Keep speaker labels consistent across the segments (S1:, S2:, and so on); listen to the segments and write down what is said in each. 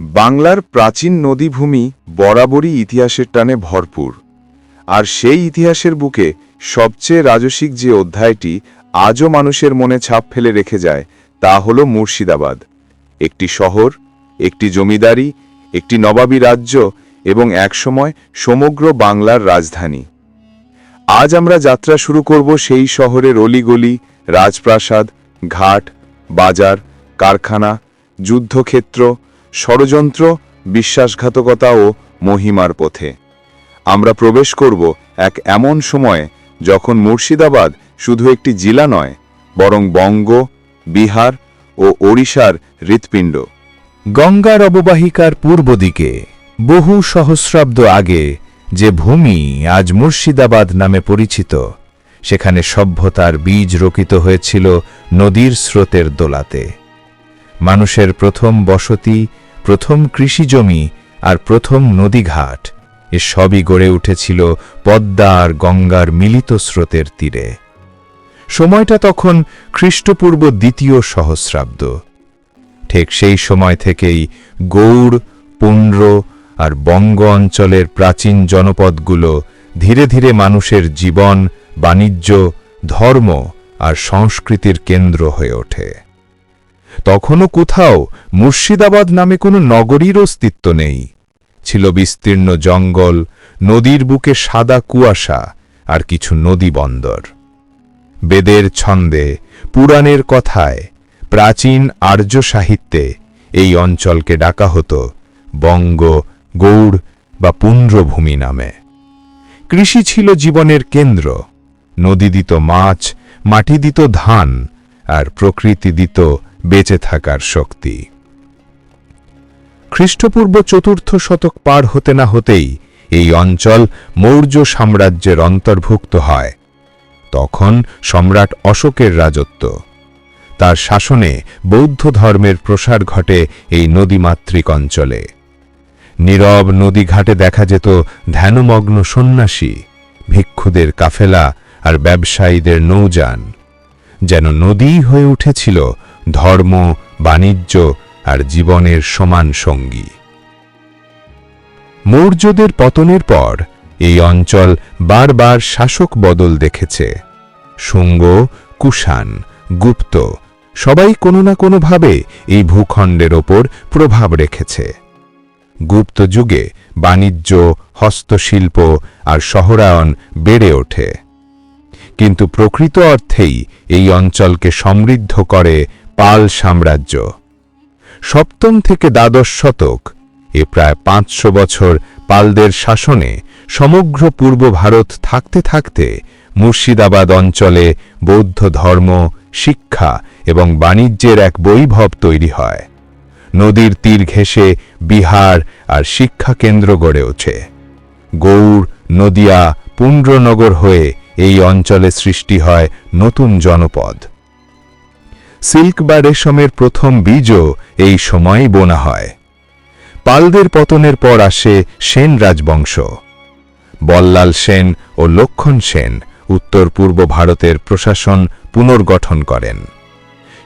S1: বাংলার প্রাচীন নদীভূমি বরাবরই ইতিহাসের টানে ভরপুর। আর সেই ইতিহাসের বুকে সবচেয়ে রাজসিক যে অধ্যায়টি আজও মানুষের মনে ছাপ ফেলে রেখে যায়, তা হল মুর্শিদাবাদ। একটি শহর, একটি জমিদারি, একটি নবাবী রাজ্য এবং একসময় সমগ্র বাংলার রাজধানী। আজ আমরা যাত্রা শুরু করব সেই শহরের অলিগলি, রাজপ্রাসাদ, ঘাট, বাজার, কারখানা, যুদ্ধক্ষেত্র ষড়যন্ত্র, বিশ্বাসঘাতকতা ও মহিমার পথে। আমরা প্রবেশ করব এক এমন সময়ে যখন মুর্শিদাবাদ শুধু একটি জেলা নয়, বরং বঙ্গ, বিহার ও ওড়িশার হৃৎপিণ্ড।
S2: গঙ্গার অববাহিকার পূর্ব দিকে, বহু সহস্রাব্দ আগে, যে ভূমি আজ মুর্শিদাবাদ নামে পরিচিত, সেখানে সভ্যতার বীজ রোপিত হয়েছিল নদীর স্রোতের দোলাতে। মানুষের প্রথম বসতি প্রথম কৃষিজমি আর প্রথম নদীঘাট এ সবই গড়ে উঠেছিল পদ্মা আর গঙ্গার মিলিত স্রোতের তীরে। সময়টা তখন খ্রিস্টপূর্ব দ্বিতীয় সহস্রাব্দ। ঠিক সেই সময় থেকেই গৌড় পুণ্ড্র আর বঙ্গ অঞ্চলের প্রাচীন জনপদগুলো ধীরে ধীরে মানুষের জীবন, বাণিজ্য, ধর্ম আর সংস্কৃতির কেন্দ্র হয়ে ওঠে। তখনও কোথাও মুর্শিদাবাদ নামে কোনো নগরীর অস্তিত্ব নেই। ছিল বিস্তীর্ণ জঙ্গল, নদীর বুকে সাদা কুয়াশা আর কিছু নদী বন্দর। বেদের ছন্দে, পুরাণের কথায়, প্রাচীন আর্য সাহিত্যে এই অঞ্চলকে ডাকা হতো বঙ্গ, গৌড় বা পুণ্ড্রভূমি নামে। কৃষি ছিল জীবনের কেন্দ্র। নদী দিত মাছ, মাটি দিত ধান আর প্রকৃতি দিত বেঁচে থাকার শক্তি। খ্রিস্টপূর্ব চতুর্থ শতক পার হতে না হতেই এই অঞ্চল মৌর্য সাম্রাজ্যের অন্তর্ভুক্ত হয়। তখন সম্রাট অশোকের রাজত্ব। তার শাসনে বৌদ্ধ ধর্মের প্রসার ঘটে এই নদীমাতৃক অঞ্চলে। নীরব নদীঘাটে দেখা যেত ধ্যানমগ্ন সন্ন্যাসী, ভিক্ষুদের কাফেলা আর ব্যবসায়ীদের নৌযান। যেন নদীই হয়ে উঠেছিল ধর্ম, বাণিজ্য আর জীবনের সমান সঙ্গী। মৌর্যদের পতনের পর এই অঞ্চল বারবার শাসক বদল দেখেছে। শুঙ্গ, কুষাণ, গুপ্ত সবাই কোনো না কোনোভাবে এই ভূখণ্ডের ওপর প্রভাব রেখেছে। গুপ্ত যুগে বাণিজ্য, হস্তশিল্প আর শহরায়ন বেড়ে ওঠে। কিন্তু প্রকৃত অর্থেই এই অঞ্চলকে সমৃদ্ধ করে পাল সাম্রাজ্য। সপ্তম থেকে দ্বাদশ শতক, এ প্রায় পাঁচশো বছর পালদের শাসনে সমগ্র পূর্ব ভারত থাকতে থাকতে মুর্শিদাবাদ অঞ্চলে বৌদ্ধ ধর্ম, শিক্ষা এবং বাণিজ্যের এক বৈভব তৈরি হয়। নদীর তীর ঘেঁষে বিহার আর শিক্ষা কেন্দ্র গড়ে ওঠে। গৌড়, নদিয়া পুণ্ড্রনগর হয়ে এই অঞ্চলে সৃষ্টি হয় নতুন জনপদ। সিল্ক বা রেশমের প্রথম বীজও এই সময়ই বোনা হয়। পালদের পতনের পর আসে সেন রাজবংশ। বল্লাল সেন ও লক্ষণ সেন উত্তর পূর্ব ভারতের প্রশাসন পুনর্গঠন করেন।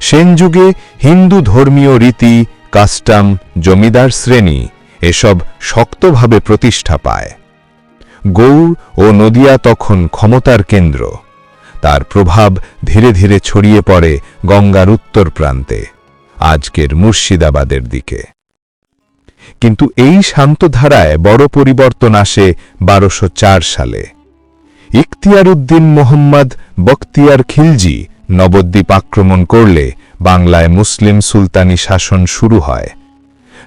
S2: সেন যুগে হিন্দু ধর্মীয় রীতি, কাস্টাম, জমিদার শ্রেণি এসব শক্তভাবে প্রতিষ্ঠা পায়। গৌড় ও নদিয়া তখন ক্ষমতার কেন্দ্র। তার প্রভাব ধীরে ধীরে ছড়িয়ে পড়ে গঙ্গার উত্তর প্রান্তে, আজকের মুর্শিদাবাদের দিকে। কিন্তু এই শান্ত ধারায় বড় পরিবর্তন আসে বারোশো সালে। ইখতিয়ার উদ্দিন মোহাম্মদ বখতিয়ার খিলজি নবদ্বীপ আক্রমণ করলে বাংলায় মুসলিম সুলতানি শাসন শুরু হয়।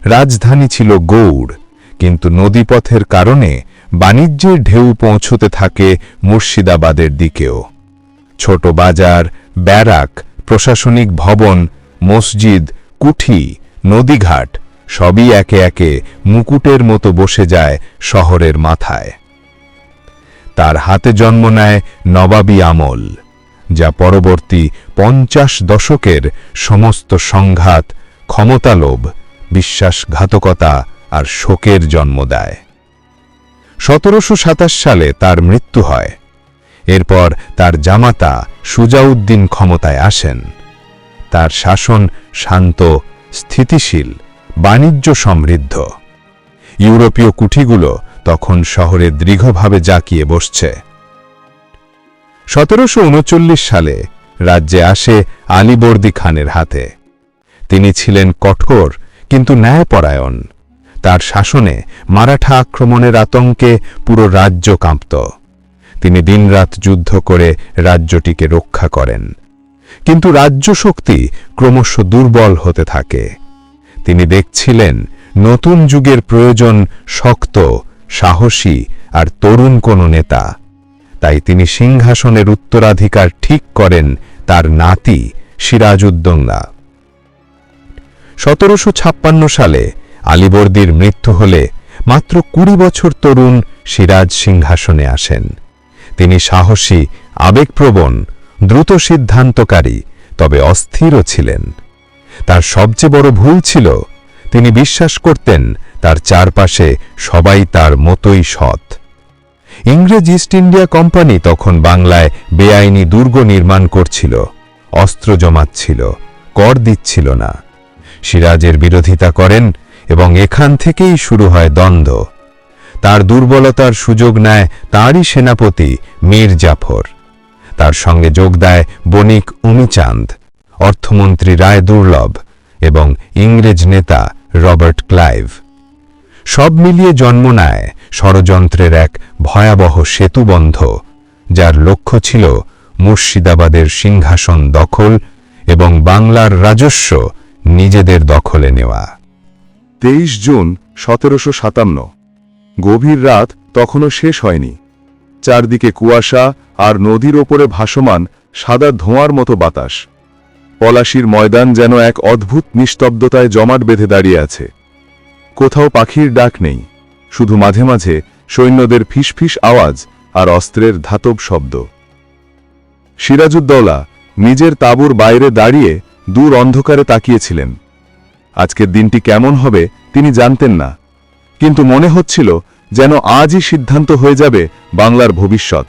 S2: রাজধানী ছিল গৌড়, কিন্তু নদীপথের কারণে বাণিজ্যের ঢেউ পৌঁছতে থাকে মুর্শিদাবাদের দিকেও। ছোট বাজার, ব্যারাক, প্রশাসনিক ভবন, মসজিদ, কুঠি, নদীঘাট, সবই একে একে মুকুটের মতো বসে যায় শহরের মাথায়। তার হাতে জন্ম নেয় নবাবী আমল, যা পরবর্তী পঞ্চাশ দশকের সমস্ত সংঘাত, ক্ষমতালোভ, বিশ্বাসঘাতকতা আর শোকের জন্ম দেয়। সতেরোশো সাতাশ সালে তার মৃত্যু হয়। এরপর তার জামাতা সুজাউদ্দিন ক্ষমতায় আসেন। তার শাসন শান্ত, স্থিতিশীল,
S3: বাণিজ্য সমৃদ্ধ। ইউরোপীয় কুঠিগুলো তখন শহরে দৃঢ়ভাবে জাকিয়ে বসছে। সতেরোশো উনচল্লিশ সালে রাজ্যে আসে আলীবর্দী খানের হাতে। তিনি ছিলেন কঠোর কিন্তু ন্যায়পরায়ণ। তার শাসনে মারাঠা আক্রমণের আতঙ্কে পুরো রাজ্য কাঁপত। তিনি দিনরাত যুদ্ধ করে রাজ্যটিকে রক্ষা করেন। কিন্তু রাজ্য শক্তি ক্রমশ দুর্বল হতে থাকে। তিনি দেখছিলেন নতুন যুগের প্রয়োজন শক্ত, সাহসী আর তরুণ কোনো নেতা। তাই তিনি সিংহাসনের উত্তরাধিকার ঠিক করেন তার নাতি সিরাজউদ্দৌলা। সতেরোশো ছাপ্পান্ন সালে আলিবর্দির মৃত্যু হলে মাত্র কুড়ি বছর তরুণ সিরাজ সিংহাসনে আসেন। তিনি সাহসী, আবেগপ্রবণ, দ্রুত সিদ্ধান্তকারী, তবে অস্থিরও ছিলেন। তার সবচেয়ে বড় ভুল ছিল, তিনি বিশ্বাস করতেন তার চারপাশে সবাই তার মতোই সৎ। ইংরেজ ইস্ট ইন্ডিয়া কোম্পানি তখন বাংলায় বেআইনি দুর্গ নির্মাণ করছিল, অস্ত্র জমাচ্ছিল, কর দিচ্ছিল না। সিরাজের বিরোধিতা করেন এবং এখান থেকেই শুরু হয় দ্বন্দ্ব। তার দুর্বলতার সুযোগ নেয় তাঁরই সেনাপতি মীর জাফর। তার সঙ্গে যোগ দেয় বণিক উমিচাঁদ, অর্থমন্ত্রী রায় দুর্লভ এবং ইংরেজ নেতা রবার্ট ক্লাইভ। সব মিলিয়ে জন্ম নেয় ষড়যন্ত্রের এক ভয়াবহ সেতুবন্ধ, যার লক্ষ্য ছিল মুর্শিদাবাদের সিংহাসন দখল এবং বাংলার রাজস্ব নিজেদের দখলে নেওয়া।
S2: তেইশ জুন সতেরোশো সাতান্ন। গভীর রাত তখনও শেষ হয়নি। চারদিকে কুয়াশা আর নদীর ওপরে ভাসমান সাদা ধোঁয়ার মতো বাতাস। পলাশির ময়দান যেন এক অদ্ভুত নিস্তব্ধতায় জমাট বেঁধে দাঁড়িয়ে আছে। কোথাও পাখির ডাক নেই, শুধু মাঝে মাঝে সৈন্যদের ফিসফিস আওয়াজ আর অস্ত্রের ধাতব শব্দ। সিরাজউদ্দৌলা নিজের তাঁবুর বাইরে দাঁড়িয়ে দূর অন্ধকারে তাকিয়েছিলেন। আজকের দিনটি কেমন হবে তিনি জানতেন না। কিন্তু মনে হচ্ছিল যেন আজই সিদ্ধান্ত হয়ে যাবে বাংলার ভবিষ্যৎ।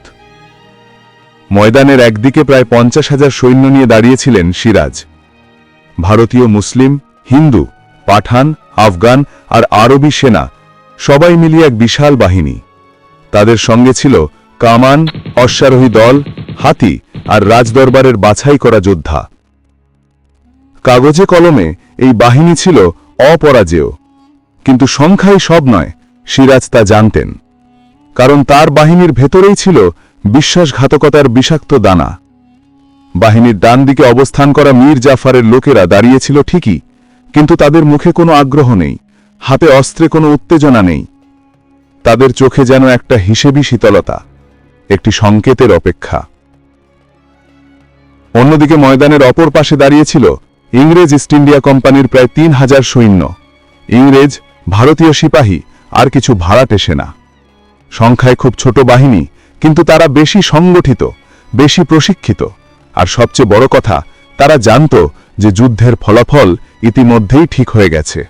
S2: ময়দানের একদিকে প্রায় পঞ্চাশ হাজার সৈন্য নিয়ে দাঁড়িয়েছিলেন সিরাজ। ভারতীয় মুসলিম, হিন্দু, পাঠান, আফগান আর আরবি সেনা সবাই মিলিয়ে এক বিশাল বাহিনী। তাদের সঙ্গে ছিল কামান, অশ্বারোহী দল, হাতি আর রাজদরবারের বাছাই করা যোদ্ধা। কাগজে কলমে এই বাহিনী ছিল অপরাজেয়। কিন্তু সংখ্যাই সব নয়, সিরাজ তা জানতেন। কারণ তার বাহিনীর ভেতরেই ছিল বিশ্বাসঘাতকতার বিষাক্ত দানা। বাহিনীর ডান দিকে অবস্থান করা মীর জাফারের লোকেরা দাঁড়িয়েছিল ঠিকই, কিন্তু তাদের মুখে কোনো আগ্রহ নেই, হাতে অস্ত্রে কোনো উত্তেজনা নেই। তাদের চোখে যেন একটা হিসেবি শীতলতা, একটি সংকেতের অপেক্ষা। অন্যদিকে ময়দানের অপর পাশে দাঁড়িয়েছিল ইংরেজ ইস্ট ইন্ডিয়া কোম্পানির প্রায় তিন হাজার সৈন্য। ইংরেজ ভারতীয় সিপাহী আর কিছু ভাড়াটে সেনা সংখ্যায় খুব ছোট বাহিনী, কিন্তু তারা বেশি সংগঠিত, বেশি প্রশিক্ষিত। আর সবচেয়ে বড় কথা, তারা জানত যে যুদ্ধের ফলাফল ইতিমধ্যেই ঠিক হয়ে গেছে।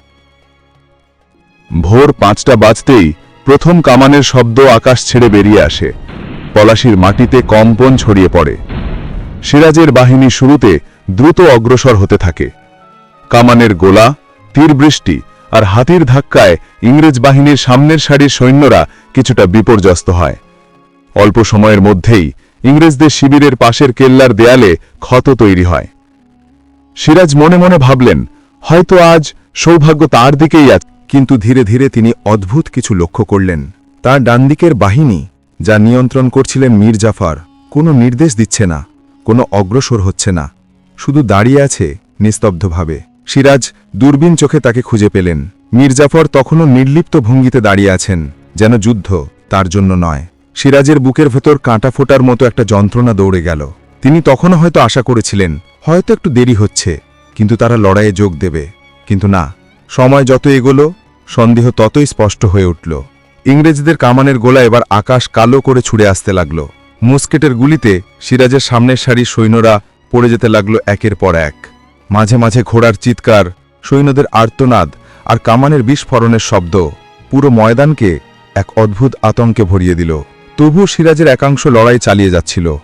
S2: ভোর পাঁচটা বাজতেই প্রথম কামানের শব্দ আকাশ ছেড়ে বেরিয়ে আসে। পলাশির মাটিতে কম্পন ছড়িয়ে পড়ে। সিরাজের বাহিনী শুরুতে দ্রুত অগ্রসর হতে থাকে। কামানের গোলা তীর বৃষ্টি আর হাতির ধাক্কায় ইংরেজ বাহিনীর সামনের সারির সৈন্যরা কিছুটা বিপর্যস্ত হয়। অল্প সময়ের মধ্যেই ইংরেজদের শিবিরের পাশের কেল্লার দেয়ালে ক্ষত তৈরি হয়। সিরাজ মনে মনে ভাবলেন, হয়তো আজ সৌভাগ্য তার দিকেই আছে। কিন্তু ধীরে ধীরে তিনি অদ্ভুত কিছু লক্ষ্য করলেন। তার ডানদিকের বাহিনী, যা নিয়ন্ত্রণ করছিলেন মীর জাফর, কোনো নির্দেশ দিচ্ছে না, কোনো অগ্রসর হচ্ছে না, শুধু দাঁড়িয়ে আছে নিস্তব্ধভাবে। সিরাজ দূরবীন চোখে তাকে খুঁজে পেলেন। মির্জাফর জাফর তখনও নির্লিপ্ত ভঙ্গিতে দাঁড়িয়ে আছেন, যেন যুদ্ধ তার জন্য নয়। সিরাজের বুকের ভেতর কাঁটা ফোটার মতো একটা যন্ত্রণা দৌড়ে গেল। তিনি তখনও হয়তো আশা করেছিলেন, হয়তো একটু দেরি হচ্ছে, কিন্তু তারা লড়াইয়ে যোগ দেবে। কিন্তু না, সময় যত এগোলো, সন্দেহ ততই স্পষ্ট হয়ে উঠল। ইংরেজদের কামানের গোলা এবার আকাশ কালো করে ছুড়ে আসতে লাগল। মুস্কেটের গুলিতে সিরাজের সামনের সারির সৈন্যরা পড়ে যেতে লাগল একের পর এক। মাঝে মাঝে ঘোড়ার চিৎকার সৈন্যদের আর্তনাদ আর কামানের বিস্ফোরণের শব্দ। পুরো ময়দানকে এক অদ্ভুত আতঙ্কে ভরিয়ে দিল। তবু সিরাজের একাংশ লড়াই চালিয়ে যাচ্ছিল।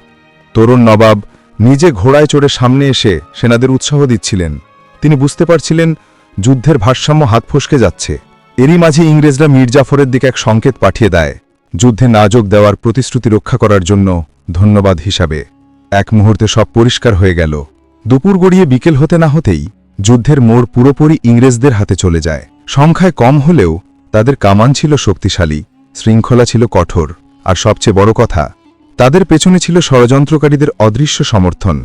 S2: তরুণ নবাব নিজে ঘোড়ায় চড়ে সামনে এসে সেনাদের উৎসাহ দিচ্ছিলেন। তিনি বুঝতে পারছিলেন যুদ্ধের ভারসাম্য হাত ফসকে যাচ্ছে। এরই মাঝে ইংরেজরা মীর জাফরের দিকে এক সংকেত পাঠিয়ে দেয়। যুদ্ধে না যোগ দেওয়ার প্রতিশ্রুতি রক্ষা করার জন্য ধন্যবাদ হিসাবে। এক মুহূর্তে সব পরিষ্কার হয়ে গেল। দুপুর গড়িয়ে বিকেল হতে না হতেই যুদ্ধের মোড় পুরোপুরি ইংরেজদের হাতে চলে যায়। সংখ্যায় কম হলেও তাদের কামান ছিল শক্তিশালী, শৃঙ্খলা ছিল কঠোর, আর সবচেয়ে বড় কথা, তাদের পেছনে ছিল ষড়যন্ত্রকারীদের অদৃশ্য সমর্থন।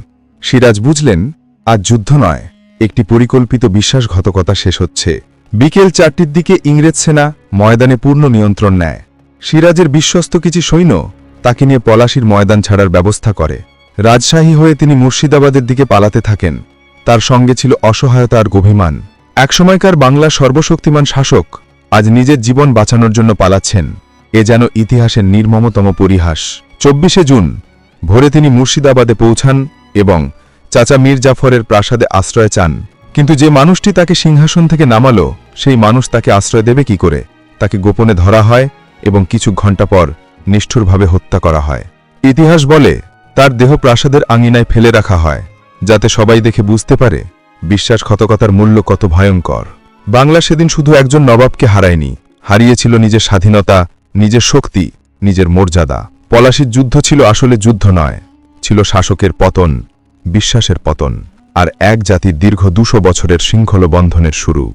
S2: সিরাজ বুঝলেন, আজ যুদ্ধ নয়, একটি পরিকল্পিত বিশ্বাসঘাতকতা শেষ হচ্ছে। বিকেল চারটির দিকে ইংরেজ সেনা ময়দানে পূর্ণ নিয়ন্ত্রণ নেয়। সিরাজের বিশ্বস্ত কিছু সৈন্য তাকে নিয়ে পলাশির ময়দান ছাড়ার ব্যবস্থা করে। রাজশাহী হয়ে তিনি মুর্শিদাবাদের দিকে পালাতে থাকেন। তার সঙ্গে ছিল অসহায়তা আর গভিমান একসময়কার বাংলার সর্বশক্তিমান শাসক আজ নিজের জীবন বাঁচানোর জন্য পালাচ্ছেন। এ যেন ইতিহাসের নির্মমতম পরিহাস। চব্বিশে জুন, ভোরে তিনি মুর্শিদাবাদে পৌঁছান এবং চাচা মীর জাফরের প্রাসাদে আশ্রয় চান। কিন্তু যে মানুষটি তাকে সিংহাসন থেকে নামালো, সেই মানুষ তাকে আশ্রয় দেবে কি করে? তাকে গোপনে ধরা হয় এবং কিছু ঘণ্টা পর নিষ্ঠুরভাবে হত্যা করা হয়। ইতিহাস বলে, তার দেহ প্রাসাদের আঙিনায় ফেলে রাখা হয়। যাতে সবাই দেখে বুঝতে পারে বিশ্বাসঘাতকতার মূল্য কত ভয়ঙ্কর। বাংলা সেদিন শুধু একজন নবাবকে হারায়নি, হারিয়েছিল নিজের স্বাধীনতা, নিজের শক্তি, নিজের মর্যাদা। পলাশির যুদ্ধ ছিল আসলে যুদ্ধ নয়, ছিল শাসকের পতন, বিশ্বাসের পতন। আর এক জাতির দীর্ঘ দুশো বছরের শৃঙ্খল বন্ধনের শুরু।